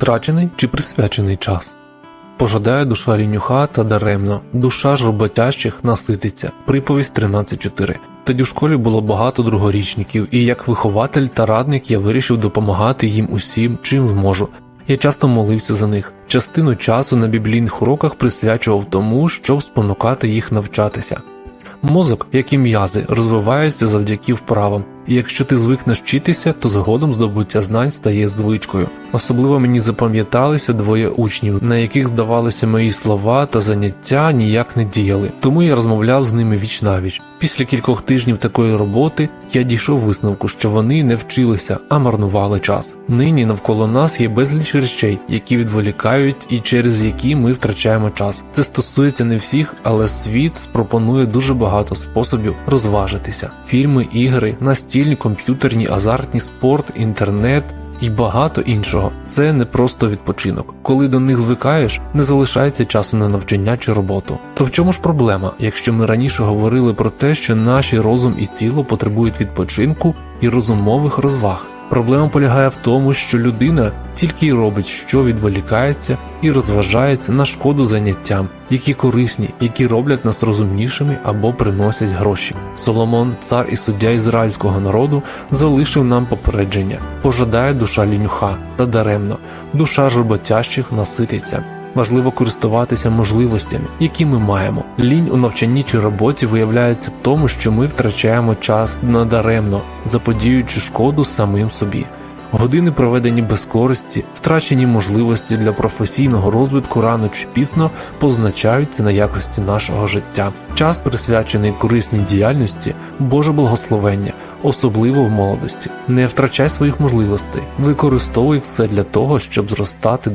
Втрачений чи присвячений час. Пожадає душа лінюха та даремно, душа ж роботящих насититься. Приповість 13.4. Тоді в школі було багато другорічників, і як вихователь та радник я вирішив допомагати їм усім, чим зможу. Я часто молився за них. Частину часу на біблійних уроках присвячував тому, щоб спонукати їх навчатися. Мозок, як і м'язи, розвивається завдяки вправам, якщо ти звикнеш вчитися, то згодом здобуття знань стає звичкою. Особливо мені запам'яталися двоє учнів, на яких здавалося мої слова та заняття ніяк не діяли, тому я розмовляв з ними віч навіч. Після кількох тижнів такої роботи я дійшов висновку, що вони не вчилися, а марнували час. Нині навколо нас є безліч речей, які відволікають і через які ми втрачаємо час. Це стосується не всіх, але світ пропонує дуже багато способів розважитися: фільми, ігри, настільні, комп'ютерні, азартні, спорт, інтернет. І багато іншого це не просто відпочинок. Коли до них звикаєш, не залишається часу на навчання чи роботу. То в чому ж проблема, якщо ми раніше говорили про те, що наші розум і тіло потребують відпочинку і розумових розваг? Проблема полягає в тому, що людина тільки й робить, що відволікається і розважається на шкоду заняттям, які корисні, які роблять нас розумнішими або приносять гроші. Соломон, цар і суддя ізраїльського народу, залишив нам попередження: пожадає душа лінюха та даремно, душа ж роботящих насититься. Важливо користуватися можливостями, які ми маємо. Лінь у навчанні чи роботі виявляється в тому, що ми втрачаємо час надаремно, заподіюючи шкоду самим собі. Години, проведені без користі, втрачені можливості для професійного розвитку рано чи пізно позначаються на якості нашого життя. Час, присвячений корисній діяльності, Боже благословення, особливо в молодості. Не втрачай своїх можливостей, використовуй все для того, щоб зростати